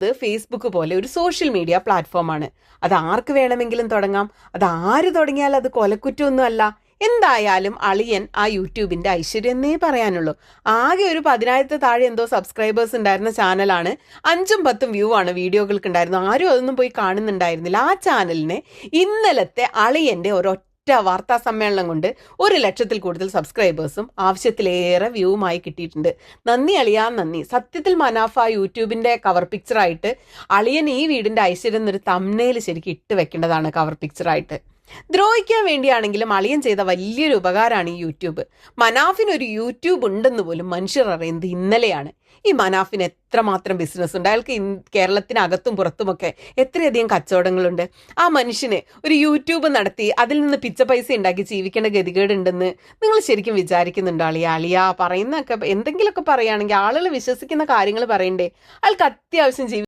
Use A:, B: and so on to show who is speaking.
A: ഇത് ഫേസ്ബുക്ക് പോലെ ഒരു സോഷ്യൽ മീഡിയ പ്ലാറ്റ്ഫോമാണ് അത് ആർക്ക് വേണമെങ്കിലും തുടങ്ങാം. അത് ആര് തുടങ്ങിയാൽ അത് കൊലക്കുറ്റമൊന്നും അല്ല എന്തായാലും അളിയൻ ആ യൂട്യൂബിന്റെ ഐശ്വര്യം എന്നേ പറയാനുള്ളൂ. ആകെ ഒരു പതിനായിരത്തി താഴെ എന്തോ സബ്സ്ക്രൈബേഴ്സ് ഉണ്ടായിരുന്ന ചാനലാണ് അഞ്ചും പത്തും വ്യൂ ആണ് വീഡിയോകൾക്ക് ഉണ്ടായിരുന്നു ആരും അതൊന്നും പോയി കാണുന്നുണ്ടായിരുന്നില്ല. ആ ചാനലിനെ ഇന്നലത്തെ അളിയന്റെ ഒരൊറ്റ വാർത്താ സമ്മേളനം കൊണ്ട് ഒരു ലക്ഷത്തിൽ കൂടുതൽ സബ്സ്ക്രൈബേഴ്സും ആവശ്യത്തിലേറെ വ്യൂവുമായി കിട്ടിയിട്ടുണ്ട്. നന്ദി അളിയാ നന്ദി. സത്യത്തിൽ മനാഫ യൂട്യൂബിന്റെ കവർ പിക്ചറായിട്ട് അളിയൻ ഈ വീടിന്റെ ഐശ്വര്യം എന്നൊരു തമ്മനയിൽ ശരിക്കും ഇട്ട് വെക്കേണ്ടതാണ് കവർ പിക്ചറായിട്ട് ദ്രോഹിക്കാൻ വേണ്ടിയാണെങ്കിലും അളിയൻ ചെയ്ത വലിയൊരു ഉപകാരമാണ് ഈ യൂട്യൂബ്. മനാഫിന് ഒരു യൂട്യൂബ് ഉണ്ടെന്ന് പോലും മനുഷ്യർ അറിയുന്നത് ഇന്നലെയാണ്. ഈ മനാഫിന് എത്രമാത്രം ബിസിനസ് ഉണ്ട്? അയാൾക്ക് കേരളത്തിനകത്തും പുറത്തുമൊക്കെ എത്രയധികം കച്ചവടങ്ങളുണ്ട്? ആ മനുഷ്യന് ഒരു യൂട്യൂബ് നടത്തി അതിൽ നിന്ന് പിച്ച പൈസ ഉണ്ടാക്കി ജീവിക്കേണ്ട ഗതികേടുണ്ടെന്ന് നിങ്ങൾ ശരിക്കും വിചാരിക്കുന്നുണ്ടോ അളിയ? അളിയ പറയുന്നൊക്കെ എന്തെങ്കിലുമൊക്കെ പറയുകയാണെങ്കിൽ ആളുകൾ വിശ്വസിക്കുന്ന കാര്യങ്ങൾ പറയണ്ടേ? അയാൾക്ക് അത്യാവശ്യം ജീവി